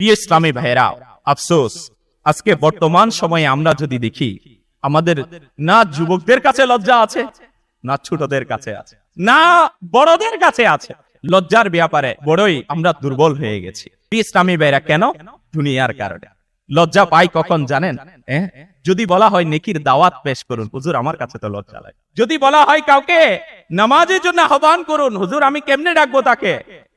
প্রিয় ইসলামী ভাইরা আফসোস, আজকে বর্তমান সময়ে আমরা যদি দেখি, আমাদের না যুবকদের কাছে লজ্জা আছে, না ছোটদের কাছে আছে, না বড়দের কাছে আছে। লজ্জার ব্যাপারে বড়ই আমরা দুর্বল হয়ে গেছি। ইসলামী ভাইরা কেন? দুনিয়ার কারণে। লজ্জা পাই কখন জানেন? যদি বলা হয় নেকির দাওয়াত পেশ করুন, হুজুর আমার কাছে তো লজ্জা লাগে। যদি বলা হয় কাউকে নামাজের জন্য আহ্বান করুন, হুজুর আমি কেমনে ডাকবো তাকে?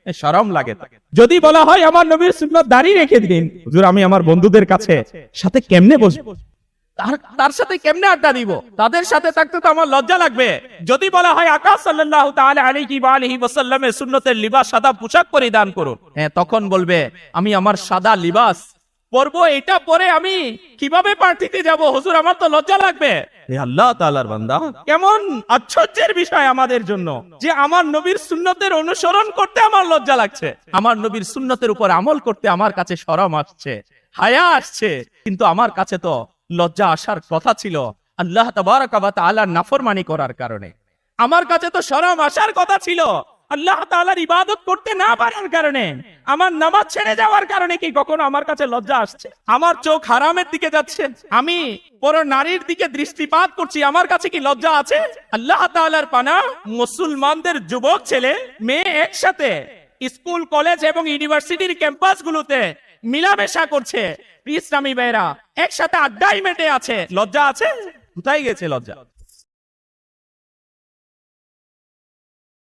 এ, শরম লাগে যদি বলা হয় আমার নবীর সুন্নত দাঁড়িয়ে রেখে দিন হুজুর আমি আমার বন্ধুদের কাছে সাথে কেমনে বসবো? তার তার সাথে কেমনে আড্ডা দিব? তাদের সাথে থাকতে তো আমার লজ্জা লাগবে। যদি বলা হয় আকাশ সাল্লাল্লাহু তাআলা আলাইহি ওয়া আলিহি ওয়াসাল্লামের সুন্নতের লিবাস সাদা পোশাক পরিধান করুন। হ্যাঁ তখন বলবে আমি আমার সাদা লিবাস এটা পরে আমি কীভাবে যাব? হুজুর, আমার তো লজ্জা লাগবে। আল্লাহ বান্দা, কেমন আশ্চর্যের বিষয় আমাদের জন্য যে আমার নবীর সুন্নতের অনুসরণ করতে আমার লজ্জা লাগছে। আমার নবীর সুন্নতের উপর আমল করতে আমার কাছে শরম আসছে, হায়া আসছে। কিন্তু আমার কাছে তো লজ্জা আসার কথা ছিল আল্লাহ তাবারাকা ওয়া তাআলার নাফরমানি করার কারণে। আমার কাছে তো শরম আসার কথা ছিল। আল্লাহ তাআলার ইবাদত করতে না পারার কারণে, আমার নামাজ ছেড়ে যাওয়ার কারণে কি কখনো আমার কাছে লজ্জা আসছে? আমার চোখ হারামের দিকে যাচ্ছে। আমি বড় নারীর দিকে দৃষ্টিপাত করছি। আমার কাছে কি লজ্জা আছে? আল্লাহ তাআলার পানা মুসলমানদের যুবক ছেলে, মেয়ে একসাথে স্কুল, কলেজ এবং ইউনিভার্সিটির ক্যাম্পাসগুলোতে মিলামেশা করছে। ইসলামী ভাইরা একসাথে আড্ডাই মেটে আছে। লজ্জা আছে? কোথায় গেছে লজ্জা?